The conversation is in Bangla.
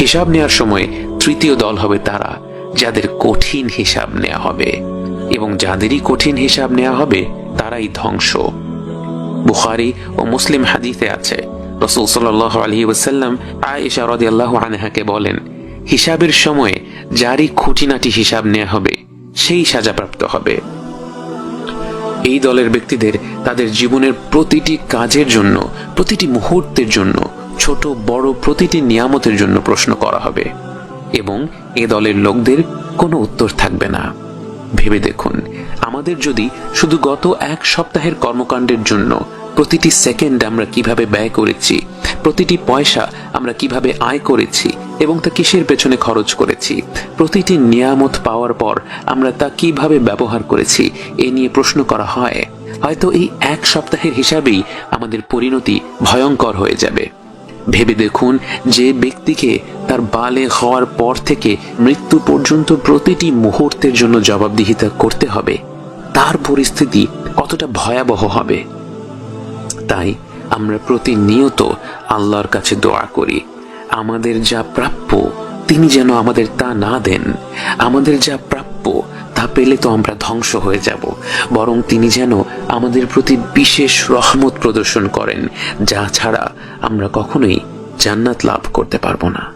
হিসাব নেওয়ার সময় তৃতীয় দল হবে তারা, যাদের কঠিন হিসাব নেওয়া হবে। এবং যাদেরই কঠিন হিসাব নেওয়া হবে, তারাই ধ্বংস। বুখারি ও মুসলিম হাদিসে আছে, রসুল সাল্লাহ ওসাল্লাম আয়েশা রদিয়াল্লাহ আনহাকে বলেন, হিসাবের সময়ে যারই খুঁটিনাটি হিসাব নেওয়া হবে, সেই সাজাপ্রাপ্ত হবে। এই দলের ব্যক্তিদের তাদের জীবনের প্রতিটি কাজের জন্য, প্রতিটি মুহূর্তের জন্য ছোট বড় প্রতিটি নিয়ামতের জন্য প্রশ্ন করা হবে এবং এ দলের লোকদের কোনো উত্তর থাকবে না। ভেবে দেখুন, আমাদের যদি শুধু গত এক সপ্তাহের কর্মকাণ্ডের জন্য প্রতিটি সেকেন্ড আমরা কীভাবে ব্যয় করেছি, প্রতিটি পয়সা আমরা কীভাবে আয় করেছি এবং তা কিসের পেছনে খরচ করেছি, প্রতিটি নিয়ামত পাওয়ার পর আমরা তা কীভাবে ব্যবহার করেছি, এ নিয়ে প্রশ্ন করা হয়, হয়তো এই এক সপ্তাহের হিসাবেই আমাদের পরিণতি ভয়ঙ্কর হয়ে যাবে। ভেবে দেখুন যে ব্যক্তিকে তার বালে হওয়ার পর থেকে মৃত্যু পর্যন্ত প্রতিটি মুহূর্তের জন্য জবাবদিহিতা করতে হবে। তার পরিস্থিতি কতটা ভয়াবহ হবে? তাই আমরা প্রতিনিয়ত আল্লাহর কাছে দোয়া করি। আমাদের যা প্রাপ্য, তিনি যেন আমাদের তা না দেন। আমাদের যা প্রাপ্য তা পেলে তো আমরা ধ্বংস হয়ে যাব। বরং তিনি যেন আমাদের প্রতি বিশেষ রহমত প্রদর্শন করেন, যা ছাড়া আমরা কখনোই জান্নাত লাভ করতে পারব না।